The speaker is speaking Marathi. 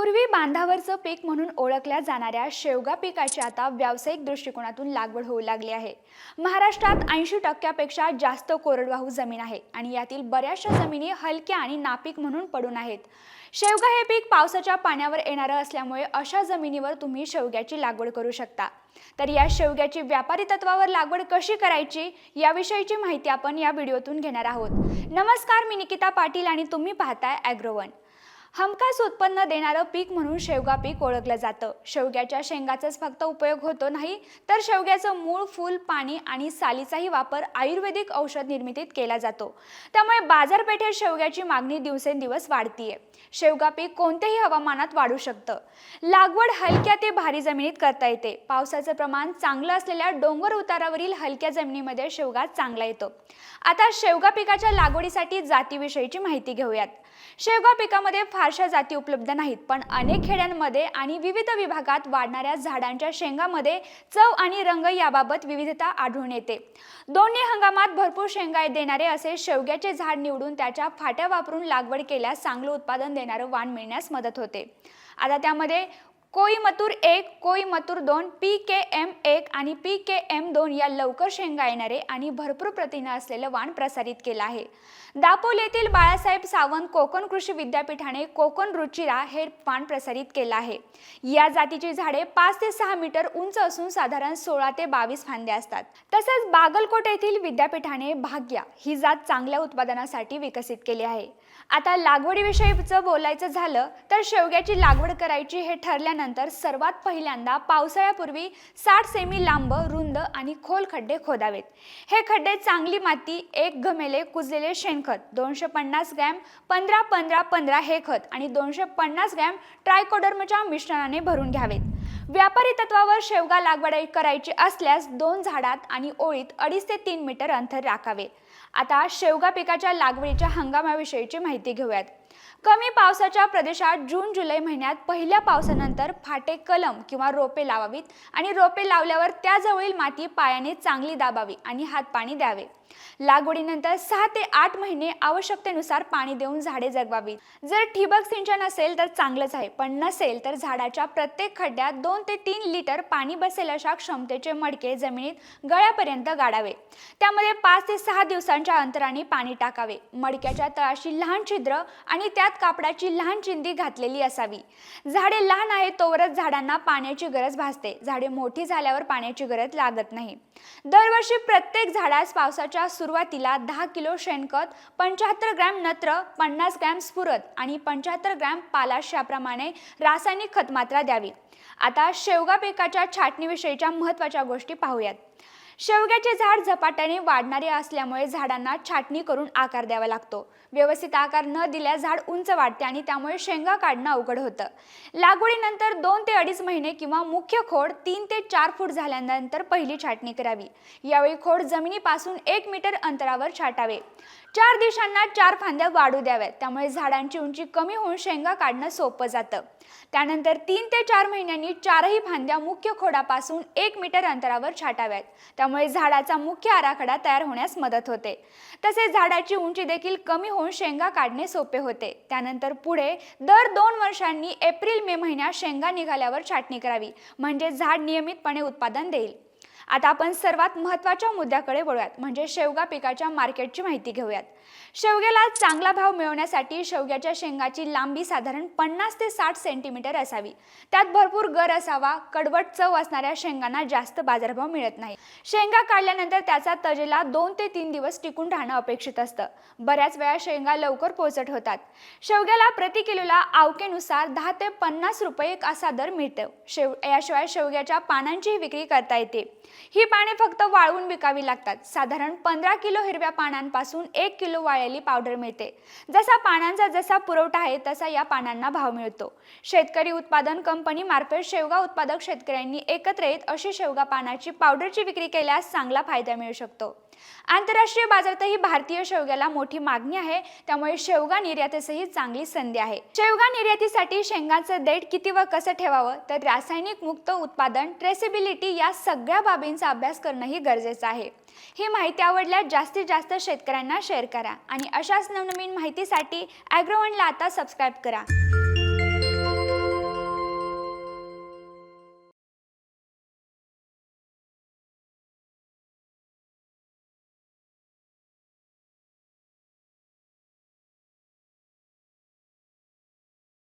पूर्वी बांधावरचं पीक म्हणून ओळखल्या जाणाऱ्या शेवगा पिकाची आता व्यावसायिक दृष्टिकोनातून लागवड होऊ लागली आहे. महाराष्ट्रात ऐंशी टक्क्यापेक्षा जास्त कोरडवाहू जमीन आहे आणि यातील बऱ्याचशा जमिनी हलक्या आणि नापीक म्हणून पडून आहेत. शेवगा हे पीक पावसाच्या पाण्यावर येणारं असल्यामुळे अशा जमिनीवर तुम्ही शेवग्याची लागवड करू शकता. तर या शेवग्याची व्यापारी तत्वावर लागवड कशी करायची याविषयीची माहिती आपण या व्हिडिओतून घेणार आहोत. नमस्कार मी निकिता पाटील आणि तुम्ही पाहताय ॲग्रोवन हमखास उत्पन्न देणारं पीक म्हणून शेवगा पीक ओळखलं जातं. शेवग्याच्या शेंगाचाच फक्त उपयोग होतो नाही तर शेवग्याचं मूळ फूल पाणी आणि सालीचाही वापर आयुर्वेदिक औषध निर्मितीत केला जातो. त्यामुळे बाजारपेठेत शेवग्याची मागणी दिवसेंदिवस वाढतीये. शेवगा पीक कोणत्याही हवामानात वाढू शकतं. लागवड हलक्या ते भारी जमिनीत करता येते. पावसाचं प्रमाण चांगलं असलेल्या डोंगर उतारावरील हलक्या जमिनीमध्ये शेवगा चांगला येतो. आता शेवगा पिकाच्या लागवडीसाठी जातीविषयीची माहिती घेऊयात. शेवगा पिकामध्ये फारशा जाती उपलब्ध नाहीत पण अनेक खेड्यांमध्ये आणि विविध विभागात वाढणाऱ्या झाडांच्या शेंगामध्ये चव आणि रंग याबाबत विविधता आढळून येते. दोन्ही हंगामात भरपूर शेंगा देणारे असे शेवग्याचे झाड निवडून त्याच्या फाट्या वापरून लागवड केल्यास चांगलं उत्पादन देणारं वाण मिळण्यास मदत होते. आता त्यामध्ये कोईमतूर एक कोईमतूर दोन पी के एम एक आणि पी के एम दोन या लवकर शेंगा येणारे आणि भरपूर प्रथिनं असलेलं वाण प्रसारित केलं आहे. दापोल येथील बाळासाहेब सावंत कोकण कृषी विद्यापीठाने कोकण रुचिरा हे वाण प्रसारित केलं आहे. या जातीची झाडे पाच ते सहा मीटर उंच असून साधारण सोळा ते बावीस फांद्या असतात. तसंच बागलकोट येथील विद्यापीठाने भाग्या ही जात चांगल्या उत्पादनासाठी विकसित केली आहे. आता लागवडीविषयीचं बोलायचं झालं तर शेवग्याची लागवड करायची हे ठरल्यानंतर सर्वात पहिल्यांदा पावसाळ्यापूर्वी साठ सेमी लांब रुंद आणि खोल खड्डे खोदावेत. हे खड्डे चांगली माती एक घमेले कुजलेले शेणखत दोनशे पन्नास ग्रॅम पंधरा पंधरा पंधरा हे खत आणि दोनशे पन्नास ग्रॅम ट्रायकोडर्मच्या मिश्रणाने भरून घ्यावेत. व्यापारी तत्वावर शेवगा लागवड करायची असल्यास दोन झाडात आणि ओळीत अडीच ते तीन मीटर अंतर राखावे. आता शेवगा पिकाच्या लागवडीच्या हंगामाविषयीची माहिती घेऊयात. कमी पावसाच्या प्रदेशात जून जुलै महिन्यात पहिल्या पावसानंतर फाटे कलम किंवा रोपे लावावीत आणि रोपे लावल्यावर त्याजवळील माती पायाने चांगली दाबावी आणि हातपाणी द्यावे. लागवडीनंतर सहा ते आठ महिने आवश्यकतेनुसार पाणी देऊन झाडे जगवावीत. जर ठिबक सिंचन असेल तर चांगलंच आहे पण नसेल तर झाडाच्या प्रत्येक खड्ड्यात दोन ते तीन लिटर पाणी बसेल अशा क्षमतेचे मडके जमिनीत गळ्यापर्यंत गाडावे. त्यामध्ये पाच ते सहा दिवसांच्या अंतराने पाणी टाकावे. मडक्याच्या तळाशी लहान छिद्र आणि त्यात कापडाची लहान चिंदी घातलेली असावी. झाडे लहान आहेत तोवरच झाडांना पाण्याची गरज भासते. झाडे मोठी झाल्यावर पाण्याची गरज लागत नाही. दरवर्षी प्रत्येक झाडास पावसाच्या सुरुवातीला दहा किलो शेणखत पंच्याहत्तर ग्रॅम नत्र पन्नास ग्रॅम स्फुरद आणि पंच्याहत्तर ग्रॅम पालाश याप्रमाणे रासायनिक खत मात्रा द्यावी. आता शेवगा पिकाच्या छाटणीविषयीच्या महत्त्वाच्या गोष्टी पाहूयात. शेवग्याचे झाड झपाट्याने वाढणारे असल्यामुळे झाडांना छाटणी करून आकार द्यावा लागतो. व्यवस्थित आकार न दिल्यास झाड उंच वाढते आणि त्यामुळे शेंगा काढणं अवघड होतं. लागवडीनंतर दोन ते अडीच महिने किंवा मुख्य खोड तीन ते चार फूट झाल्यानंतर पहिली छाटणी करावी. यावेळी खोड जमिनीपासून एक मीटर अंतरावर छाटावे. चार दिवसांना चार फांद्या वाढू द्याव्यात. त्यामुळे झाडांची उंची कमी होऊन शेंगा काढणं सोपं जातं. त्यानंतर तीन ते चार महिन्यांनी चारही फांद्या मुख्य खोडापासून एक मीटर अंतरावर छाटाव्यात. त्यामुळे झाडाचा मुख्य आराखडा तयार होण्यास मदत होते. तसेच झाडाची उंची देखील कमी होऊन शेंगा काढणे सोपे होते. त्यानंतर पुढे दर दोन वर्षांनी एप्रिल मे महिन्यात शेंगा निघाल्यावर छाटणी करावी. म्हणजे झाड नियमितपणे उत्पादन देईल. आता आपण सर्वात महत्त्वाच्या मुद्द्याकडे वळूयात म्हणजे शेवगा पिकाच्या मार्केटची माहिती घेऊयात. शेवग्याला चांगला भाव मिळवण्यासाठी शेवग्याच्या शेंगाची लांबी साधारण पन्नास ते साठ सेंटीमीटर असावी. त्यात भरपूर गर असावा कडवट चव असणाऱ्या शेंगांना जास्त बाजारभाव मिळत नाही. शेंगा काढल्यानंतर त्याचा तजेला दोन ते तीन दिवस टिकून राहणं अपेक्षित असतं. बऱ्याच वेळा शेंगा लवकर पोचट होतात. शेवग्याला प्रति किलोला आवकेनुसार दहा ते पन्नास रुपये असा दर मिळतो. शेव याशिवाय शेवग्याच्या पानांचीही विक्री करता येते. ही पाने फक्त वाळवून विकावी लागतात. साधारण पंधरा किलो हिरव्या पानांपासून एक किलो वाळलेली पावडर मिळते. जसा पानांचा जसा पुरवठा आहे तसा या पानांना भाव मिळतो. शेतकरी उत्पादन कंपनी मार्फत शेवगा उत्पादक शेतकऱ्यांनी एकत्र येत अशी शेवगा पानाची पावडरची विक्री केल्यास चांगला फायदा मिळू शकतो. आंतरराष्ट्रीय बाजारातही भारतीय शेवग्याला मोठी मागणी आहे. त्यामुळे शेवगा निर्यातीसही चांगली संधी आहे. शेवगा निर्यातीसाठी शेंगांचं देठ किती व कसं ठेवावं? तर रासायनिक मुक्त उत्पादन ट्रेसेबिलिटी या सगळ्या बाबींचा अभ्यास करणंही गरजेचं आहे. ही माहिती आवडल्यास जास्तीत जास्त शेतकऱ्यांना शेअर करा. आणि अशाच नवनवीन माहितीसाठी ॲग्रोवनला आता सबस्क्राईब करा.